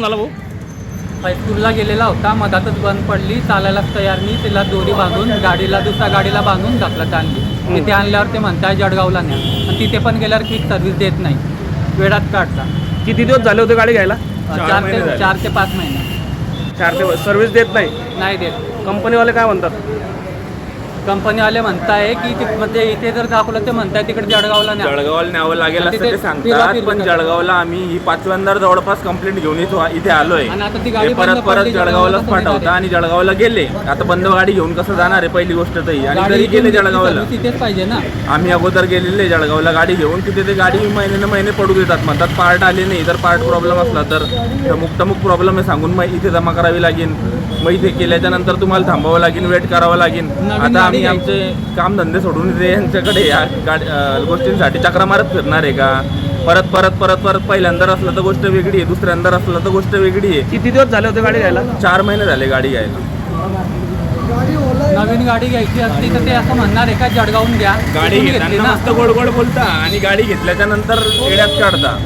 झाला भाऊ? हायस्कूलला गेलेला होता मधातच बंद पडली चालायलाच तयार नाही तिला दोरी बांधून गाडीला दुसऱ्या गाडीला बांधून ढकलत आणली. तिथे आणल्यावर ते म्हणताय जळगावला न्या. आणि तिथे पण गेल्यावर क्विक सर्व्हिस देत नाही. वेळात काढता. किती दिवस झाले होते गाडी घ्यायला? चार ते चार ते पाच महिने. चार ते सर्व्हिस देत नाही? नाही देत. कंपनीवाले काय म्हणतात? कंपनीवाले म्हणताय की ती- म्हणजे इथे जर दाखवलं ते म्हणताय तिकडे जळगावला जळगावला न्यावं लागेल असं तिथे ते फिरवा- सांगतात फिरवा पण. जळगावला आम्ही ही पाचव्यांदा जवळपास कंप्लेंट घेऊन इथं इथे आलोय. आणि आता ती गाडी ते परत बंद परत पडली, जळगावलाच पाठवता. आणि जळगावला गेले. आता बंद गाडी घेऊन कसं जाणार आहे पहिली गोष्ट तर ही. आणि गाडी तरी गेले जळगावला. service इथेच पाहिजे ना. आम्ही अगोदर गेलेले जळगावला गाडी घेऊन. तिथे ते गाडी महिन्यानं महिने पडू देतात. म्हणतात पार्ट आले नाही. जर पार्ट प्रॉब्लेम असला तर टमुक टमुक प्रॉब्लेम आहे सांगून मग इथे जमा करावी लागेल. मग इथे केल्याच्यानंतर तुम्हाला थांबावं लागेल वेट करावं लागेल. नवीन आता आम्ही. आमचे कामधंदे सोडून इथे यांच्याकडे या गाडी अं, गोष्टींसाठी चक्रा मारत फिरणार आहे का? परत परत परत परत पहिल्यांदा असलं तर गोष्ट वेगळी आहे दुसऱ्यांदा असलं तर गोष्ट वेगळी आहे. किती दिवस झाले होते गाडी घ्यायला? चार महिने झाले गाडी घ्यायला. नवीन गाडी घ्यायची असली तर ते असं म्हणणार आहे का जळगावून घ्या. गाडी घेतली ना. मस्त गोड गोड बोलता आणि गाडी घेतल्याच्या नंतर येड्यात काढता.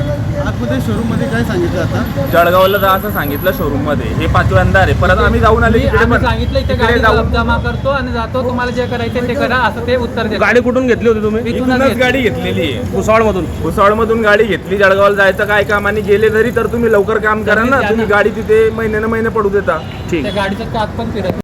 आतमध्ये शोरूममध्ये काय सांगितलं आता? जळगावला जा असं सांगितलं शोरूममध्ये हे पाचव्यांदा आहे. परत आम्ही जाऊन आले तिकडे पण. सांगितलं इथे तिकडे गाडी जाऊन. जमा करतो आणि जातो. तुम्हाला जे करायचं ते करा. असं ते उत्तर देतो. गाडी कुठून घेतली होती तुम्ही? इथूनच. गाडी घेतलेली आहे. भुसावळमधून. भुसावळमधून गाडी घेतली. जळगावला जायचं काय काम आणि गेले तरी तर तुम्ही लवकर काम करा ना. तुम्ही. गाडी तिथे महिन्यानं महिने पडू देता. ठीक त्या गाडीचं काच पण फिरत